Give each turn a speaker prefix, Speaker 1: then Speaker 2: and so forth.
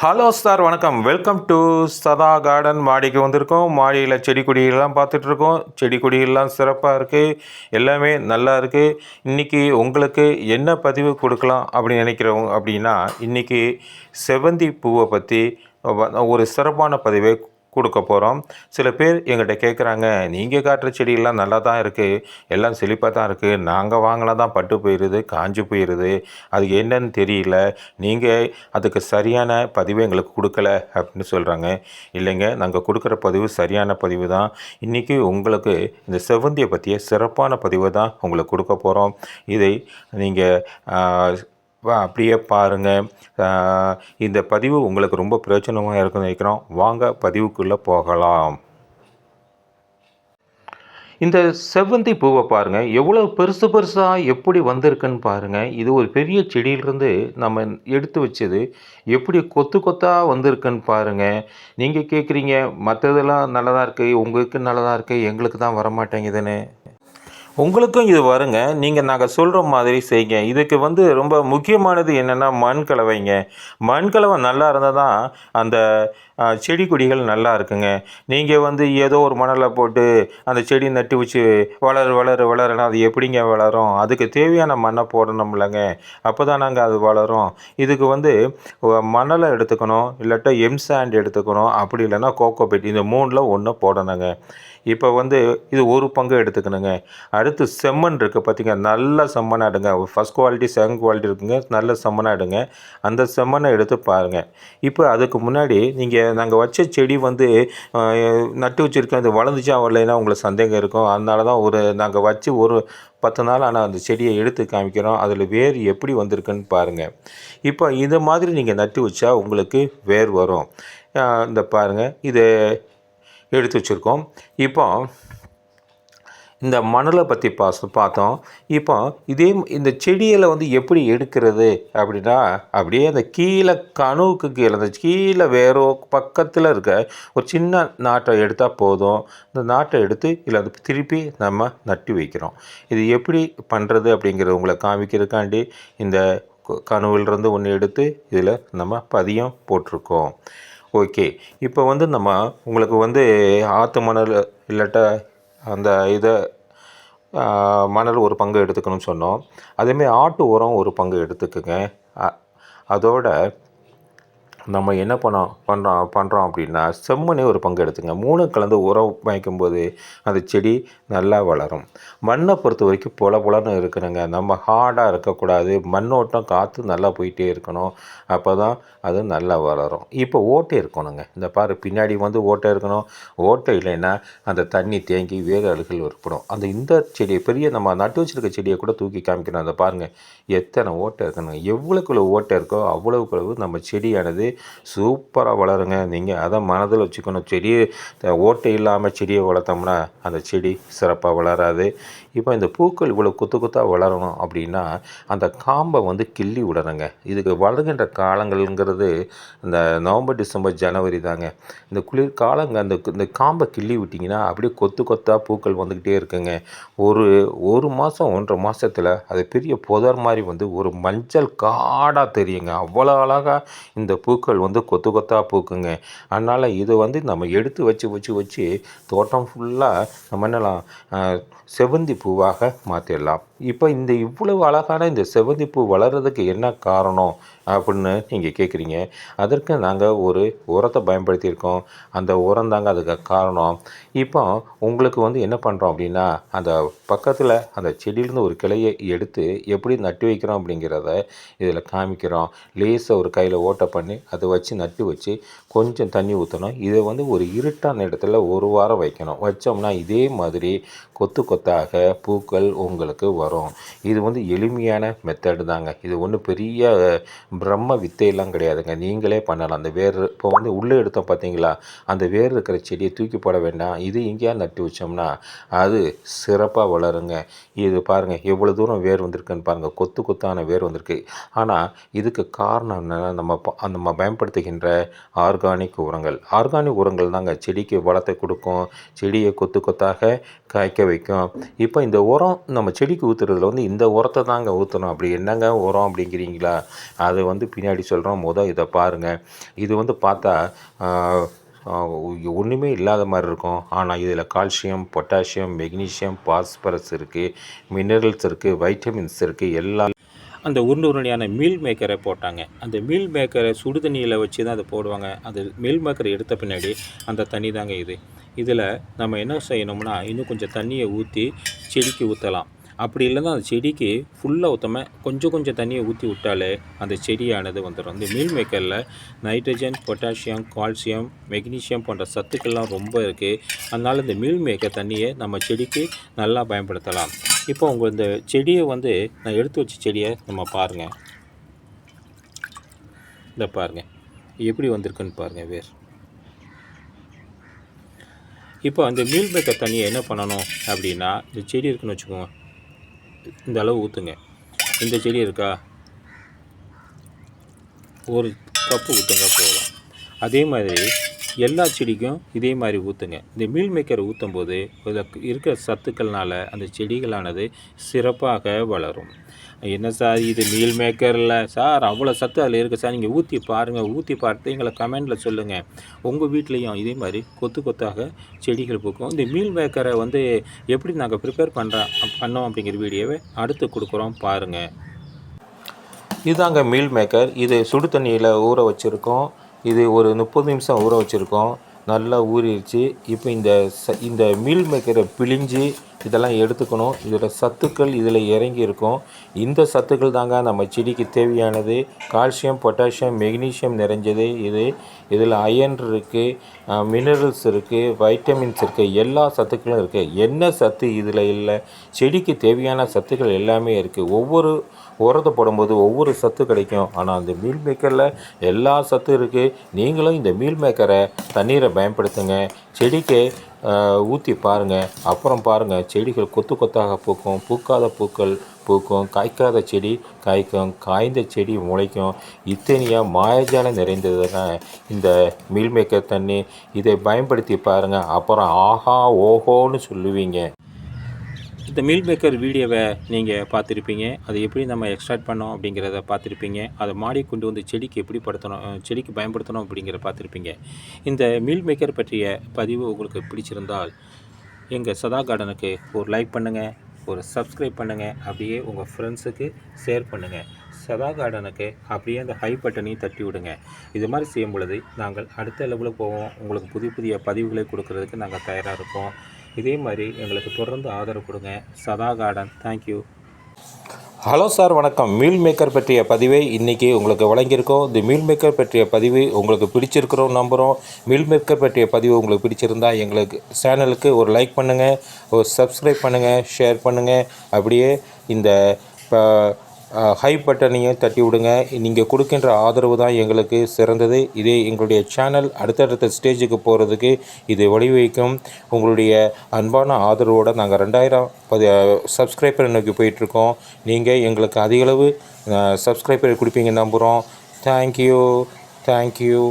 Speaker 1: Hello sir வணக்கம். Welcome to சதா garden மாடிக்கு வந்திருக்கோம். மாடியில் செடி கொடிகள்லாம் பார்த்துட்ருக்கோம். செடி கொடிகள்லாம் சிறப்பாக இருக்குது எல்லாமே நல்லா இருக்குது இன்றைக்கி உங்களுக்கு என்ன பதிவு கொடுக்கலாம் அப்படின்னு நினைக்கிறவங்க அப்படின்னா இன்றைக்கி செவந்தி பூவை பற்றி ஒரு சிறப்பான பதிவை கொடுக்க போகிறோம் சில பேர் எங்கிட்ட கேட்குறாங்க நீங்கள் காட்டுற செடியெல்லாம் நல்லா தான் இருக்குது எல்லாம் செழிப்பாக தான் இருக்குது நாங்கள் வாங்கினா தான் பட்டு போயிடுது காஞ்சு போயிடுது அது என்னன்னு தெரியல. நீங்கள் அதுக்கு சரியான பதிவு எங்களுக்கு கொடுக்கல அப்படின்னு சொல்கிறாங்க இல்லைங்க நாங்கள் கொடுக்குற பதிவு சரியான பதிவு தான் இன்றைக்கி உங்களுக்கு இந்த செவ்வந்தியை பற்றிய சிறப்பான பதிவு தான் உங்களுக்கு கொடுக்க போகிறோம் இதை நீங்கள் அப்படியே பாருங்கள் இந்த பதிவு உங்களுக்கு ரொம்ப பிரயோஜனமாக இருக்குன்னு நினைக்கிறோம். வாங்க பதிவுக்குள்ளே போகலாம். இந்த செவ்வந்தி பூவை பாருங்கள் எவ்வளோ பெருசு பெருசாக எப்படி வந்திருக்குன்னு பாருங்கள் இது ஒரு பெரிய செடியிலிருந்து நம்ம எடுத்து வச்சது. எப்படி கொத்து கொத்தாக வந்திருக்குன்னு பாருங்கள் நீங்கள் கேட்குறீங்க மற்றதெல்லாம் நல்லதாக இருக்குது உங்களுக்கு நல்லதாக இருக்குது எங்களுக்கு தான் வரமாட்டேங்குதுன்னு. உங்களுக்கும் இது வருங்க. நீங்கள் நாங்கள் சொல்கிற மாதிரி செய்யுங்க இதுக்கு வந்து ரொம்ப முக்கியமானது என்னென்னா மண் கலவைங்க. மண் கலவை நல்லா இருந்தால் தான் அந்த செடி கொடிகள் நல்லா இருக்குங்க. நீங்கள் வந்து ஏதோ ஒரு மணலை போட்டு அந்த செடி நட்டு வச்சு வளர வளர வளரனா அது எப்படிங்க வளரும்? அதுக்கு தேவையான மண்ணை போடணும்லங்க. அப்போ தான் நாங்கள் அது வளரும். இதுக்கு வந்து மணலை எடுத்துக்கணும். இல்லாட்டா எம் சாண்ட் எடுத்துக்கணும். அப்படி இல்லைன்னா கோகோ பெட் இந்த மூணில் ஒன்று போடணுங்க. இப்போ வந்து இது ஒரு பங்கு எடுத்துக்கணுங்க. அடுத்து செம்மண் இருக்குது பார்த்தீங்க நல்ல செம்மனாக எடுங்க. ஃபஸ்ட் குவாலிட்டி செகண்ட் குவாலிட்டி இருக்குங்க நல்ல செம்மனாக எடுங்க. அந்த செம்மண்ணை எடுத்து பாருங்கள் இப்போ அதுக்கு முன்னாடி நீங்கள் நாங்கள் வச்ச செடி வந்து நட்டு வச்சுருக்கோம். அது வளர்ந்துச்சா வரலைன்னா உங்களுக்கு சந்தேகம் இருக்கும். அதனால தான் ஒரு நாங்கள் வச்சு ஒரு பத்து நாள் ஆனால் அந்த செடியை எடுத்து காமிக்கிறோம். அதில் வேர் எப்படி வந்திருக்குன்னு பாருங்கள் இப்போ இது மாதிரி நீங்கள் நட்டு வச்சா உங்களுக்கு வேர் வரும். இந்த பாருங்கள் இது எடுத்து வச்சுருக்கோம். இப்போ இந்த மணலை பற்றி பாச பார்த்தோம். இப்போ இதே இந்த செடியில் வந்து எப்படி எடுக்கிறது அப்படின்னா அப்படியே அந்த கீழே கணுவுக்கு கீழே அந்த கீழே வேறோ பக்கத்தில் இருக்க ஒரு சின்ன நாட்டை எடுத்தால் போதும். இந்த நாட்டை எடுத்து இல்லை அது திருப்பி நம்ம நட்டு வைக்கிறோம். இது எப்படி பண்ணுறது அப்படிங்கிறது உங்களை காமிக்கிறதுக்காண்டி இந்த கு- கணுவிலிருந்து ஒன்று எடுத்து இதில் நம்ம பதியம் போட்டிருக்கோம். ஓகே. இப்போ வந்து நம்ம உங்களுக்கு வந்து ஆற்று மணல் இல்லாட்டா அந்த இதை மணல் ஒரு பங்கு எடுத்துக்கணும்னு சொன்னோம். அதேமாதிரி ஆட்டு உரம் ஒரு பங்கு எடுத்துக்கோங்க. அதோட நம்ம என்ன பண்ணோம் பண்ணுறோம் பண்ணுறோம் அப்படின்னா செம்மண்ணே ஒரு பங்கு எடுத்துங்க. மூணு கலந்து உரம் வைக்கும்போது அந்த செடி நல்லா வளரும். மண்ணை பொறுத்த வரைக்கும் பொல பொலன்னு இருக்கணுங்க. நம்ம ஹார்டாக இருக்கக்கூடாது. மண்ணோட்டம் காற்று நல்லா போயிட்டே இருக்கணும். அப்போ தான் அது நல்லா வளரும். இப்போ ஓட்டை இருக்கணுங்க. இந்த பாரு பின்னாடி வந்து ஓட்டை இருக்கணும். ஓட்டை இல்லைன்னா அந்த தண்ணி தேங்கி வேறு அழுகல் இருக்கணும் அந்த இந்த செடியை பெரிய நம்ம நட்டு வச்சிருக்க செடியை கூட தூக்கி காமிக்கணும். அந்த பாருங்கள் எத்தனை ஓட்டை இருக்கணும் எவ்வளோக்குள்ள ஓட்டை இருக்கோ அவ்வளவுக்குள்ளவு நம்ம செடியானது சூப்பராக வளருங்க. நீங்கள் அதை மனதில் வச்சுக்கணும். செடி ஓட்டை இல்லாமல் செடியை வளர்த்தோம்னா அந்த செடி சிறப்பாக வளராது. இப்போ இந்த பூக்கள் இவ்வளோ குத்து குத்தாக வளரணும் அப்படின்னா அந்த காம்பை வந்து கிள்ளி விடணுங்க. இதுக்கு வளர்கின்ற காலங்கள்ங்கிறது இந்த நவம்பர் டிசம்பர் ஜனவரி தாங்க. இந்த குளிர் காலங்க அந்த இந்த காம்பை கிள்ளி விட்டிங்கன்னா அப்படியே கொத்து கொத்தாக பூக்கள் வந்துக்கிட்டே இருக்குங்க. ஒரு ஒரு மாதம் ஒன்றரை மாதத்தில் அது பெரிய புதர் மாதிரி வந்து ஒரு மஞ்சள் காடாக தெரியுங்க. அவ்வளோ அழகாக இந்த பூக்கள் வந்து கொத்து கொத்தாக பூக்குங்க. அதனால் இது வந்து நம்ம எடுத்து வச்சு வச்சு வச்சு தோட்டம் ஃபுல்லாக நம்ம என்னலாம் செவந்தி பூவாக மாற்றிடலாம் இப்போ இந்த இவ்வளவு அழகான இந்த செவந்திப்பூ வளர்கிறதுக்கு என்ன காரணம் அப்படின்னு நீங்கள் கேட்குறீங்க அதற்கு நாங்கள் ஒரு உரத்தை பயன்படுத்தியிருக்கோம். அந்த உரம் தாங்க அதுக்கு காரணம். இப்போ உங்களுக்கு வந்து என்ன பண்ணுறோம் அப்படின்னா அந்த பக்கத்தில் அந்த செடியிலேருந்து ஒரு கிளையை எடுத்து எப்படி நட்டு வைக்கிறோம் அப்படிங்கிறத இதில் காமிக்கிறோம். லேசாக ஒரு கையில் ஓட்டை பண்ணி அதை வச்சு நட்டு வச்சு கொஞ்சம் தண்ணி ஊற்றணும் இதை வந்து ஒரு இருட்டான இடத்துல ஒரு வாரம் வைக்கணும். வச்சோம்னா இதே மாதிரி கொத்து கொத்தாக பூக்கள் உங்களுக்கு வரும் இது வந்து எளிமையான மெத்தடு தாங்க. இது ஒன்றும் பெரிய பிரம்ம வித்தையெல்லாம் கிடையாதுங்க. நீங்களே பண்ணலாம். அந்த வேர் இப்போ வந்து உள்ளே எடுத்தோம் பார்த்தீங்களா அந்த வேர் இருக்கிற செடியை தூக்கி போட வேண்டாம். இது எங்கேயா நட்டு வச்சோம்னா அது சிறப்பாக வளருங்க. இது பாருங்கள் எவ்வளோ தூரம் வேர் வந்திருக்குன்னு பாருங்கள் கொத்து கொத்தான வேர் வந்திருக்கு. ஆனால் இதுக்கு காரணம் என்னென்னா நம்ம ப- நம்ம பயன்படுத்துகின்ற ஆர்கானிக் உரங்கள். ஆர்கானிக் உரங்கள் தாங்க. செடிக்கு வளத்தை கொடுக்கும். செடியை கொத்து கொத்தாக காய்க்க வைக்கும். இப்போ இந்த உரம் நம்ம செடிக்கு ஊற்றுறதுல வந்து இந்த உரத்தை தாங்க ஊற்றணும் அப்படி என்னங்க உரம் அப்படிங்கிறீங்களா? அது வந்து பின்னாடி சொல்கிறோம் மொதல் இதை பாருங்கள் இது வந்து பார்த்தா ஒன்றுமே இல்லாத மாதிரி இருக்கும். ஆனால் இதில் கால்சியம் பொட்டாசியம் மெக்னீஷியம் பாஸ்பரஸ் இருக்குது மினரல்ஸ் இருக்குது வைட்டமின்ஸ் இருக்குது எல்லா
Speaker 2: அந்த உருண்டு உருண்டையான மீல் மேக்கரை போட்டாங்க. அந்த மீல் மேக்கரை சுடு தண்ணியில் வச்சு தான் அதை போடுவாங்க. அந்த மீல் மேக்கரை எடுத்த பின்னாடி அந்த தண்ணி தாங்க இது. இதில் நம்ம என்ன செய்யணும்னா இன்னும் கொஞ்சம் தண்ணியை ஊற்றி செடிக்கு ஊற்றலாம் அப்படி இல்லைன்னா அந்த செடிக்கு ஃபுல்லாக ஊற்றாம கொஞ்சம் கொஞ்சம் தண்ணியை ஊற்றி விட்டாலே அந்த செடியானது வந்துடும். இந்த மீல் மேக்கரில் நைட்ரஜன் பொட்டாசியம் கால்சியம் மெக்னீஷியம் போன்ற சத்துக்கள்லாம் ரொம்ப இருக்குது அதனால் இந்த மீல் மேக்கர் தண்ணியை நம்ம செடிக்கு நல்லா பயன்படுத்தலாம். இப்போ உங்கள் இந்த செடியை வந்து நான் எடுத்து வச்ச செடியை நம்ம பாருங்கள் இந்த பாருங்கள் எப்படி வந்திருக்குன்னு பாருங்கள் வேர். இப்போ அந்த மீல் மேக்கர் தண்ணியை என்ன பண்ணணும் அப்படின்னா இந்த செடி இருக்குன்னு வச்சுக்கோங்க. இந்த அளவு ஊற்றுங்க இந்த செடி இருக்கா? ஒரு கப்பு ஊற்றுங்க போதும். அதே மாதிரி எல்லா செடிக்கும் இதே மாதிரி ஊற்றுங்க இந்த மீல் மேக்கர் ஊற்றும் போது இதில் இருக்கிற சத்துக்கள்னால அந்த செடிகளானது சிறப்பாக வளரும். என்ன சார் இது மீல் மேக்கரில் சார் அவ்வளோ சத்து அதில் இருக்குது சார். நீங்கள் ஊற்றி பாருங்கள் ஊற்றி பார்த்து எங்களை கமெண்டில் சொல்லுங்கள் உங்கள் வீட்லேயும் இதே மாதிரி கொத்து கொத்தாக செடிகள் பூக்கும். இந்த மீல் மேக்கரை வந்து எப்படி நாங்கள் ப்ரிப்பேர் பண்ணுறோம் பண்ணோம் அப்படிங்கிற வீடியோவை அடுத்து கொடுக்குறோம் பாருங்கள்
Speaker 1: இதுதாங்க மீல் மேக்கர். இது சுடு தண்ணியில் ஊற வச்சுருக்கோம். இது ஒரு முப்பது நிமிஷம் ஊற வச்சுருக்கோம். நல்லா ஊறிடுச்சு. இப்போ இந்த ச இந்த மீல் மேக்கரை பிழிஞ்சு இதெல்லாம் எடுத்துக்கணும். இதோட சத்துக்கள் இதில் இறங்கி இருக்கும். இந்த சத்துக்கள் தாங்க நம்ம செடிக்கு தேவையானது. கால்சியம் பொட்டாசியம் மெக்னீஷியம் நிறைஞ்சது இது. இதில் அயன் இருக்குது மினரல்ஸ் இருக்குது வைட்டமின்ஸ் இருக்குது எல்லா சத்துக்களும் இருக்குது என்ன சத்து இதில் இல்லை? செடிக்கு தேவையான சத்துக்கள் எல்லாமே இருக்குது ஒவ்வொரு உரத்தை போடும்போது ஒவ்வொரு சத்து கிடைக்கும். ஆனால் அந்த மீல் மேக்கரில் எல்லா சத்தும் இருக்குது நீங்களும் இந்த மீல் மேக்கரை தண்ணீரை பயன்படுத்துங்க. செடிக்கு ஊற்றி பாருங்கள் அப்புறம் பாருங்கள் செடிகள் கொத்து கொத்தாக பூக்கும் பூக்காத பூக்கள் பூக்கும் காய்க்காத செடி காய்க்கும் காய்ந்த செடி முளைக்கும். இத்தனையாக மாயஜாலம் நிறைந்ததுன்னா இந்த மீல்மேக்கர் தண்ணி இதை பயன்படுத்தி பாருங்கள் அப்புறம் ஆஹா ஓஹோன்னு சொல்லுவீங்க.
Speaker 2: இந்த மீல் மேக்கர் வீடியோவை நீங்கள் பார்த்துருப்பீங்க. அதை எப்படி நம்ம எக்ஸ்ட்ராக்ட் பண்ணோம் அப்படிங்கிறத பார்த்துருப்பீங்க. அதை மாடி கொண்டு வந்து செடிக்கு எப்படி படுத்தணும் செடிக்கு பயன்படுத்தணும் அப்படிங்கிறத பார்த்துருப்பீங்க. இந்த மீல் மேக்கர் பற்றிய பதிவு உங்களுக்கு பிடிச்சிருந்தால் எங்கள் சதா கார்டனுக்கு ஒரு லைக் பண்ணுங்கள் ஒரு சப்ஸ்கிரைப் பண்ணுங்கள் அப்படியே உங்கள் ஃப்ரெண்ட்ஸுக்கு ஷேர் பண்ணுங்கள் சதா கார்டனுக்கு அப்படியே அந்த ஹை பட்டனையும் தட்டி விடுங்க. இது மாதிரி செய்யும் பொழுது நாங்கள் அடுத்த லெவலுக்கு போவோம். உங்களுக்கு புதிய புதிய பதிவுகளை கொடுக்கறதுக்கு நாங்கள் தயாராக இருப்போம். இதே மாதிரி எங்களுக்கு தொடர்ந்து ஆதரவு கொடுங்க. Sadha garden
Speaker 1: thank you hello sir வணக்கம். மீல் மேக்கர் பற்றிய பதிவை இன்றைக்கி உங்களுக்கு வழங்கியிருக்கோம். இந்த மீல் மேக்கர் பற்றிய பதிவு உங்களுக்கு பிடிச்சிருக்கிறோம் நம்புகிறோம் மீல் மேக்கர் பற்றிய பதிவு உங்களுக்கு பிடிச்சிருந்தா எங்களுக்கு சேனலுக்கு ஒரு லைக் பண்ணுங்கள் ஒரு சப்ஸ்கிரைப் பண்ணுங்கள் ஷேர் பண்ணுங்கள் அப்படியே இந்த ஹை பட்டனையும் தட்டி விடுங்க. நீங்கள் கொடுக்கின்ற ஆதரவு தான் எங்களுக்கு சிறந்தது. இதே எங்களுடைய சேனல் அடுத்தடுத்த ஸ்டேஜுக்கு போகிறதுக்கு இது வழிவகுக்கும். உங்களுடைய அன்பான ஆதரவோடு நாங்கள் ரெண்டாயிரம் பதி சப்ஸ்கிரைபர் நோக்கி போயிட்டுருக்கோம். நீங்கள் எங்களுக்கு அதிகளவு சப்ஸ்கிரைபர் கொடுப்பீங்க நம்புகிறோம் தேங்க்யூ தேங்க்யூ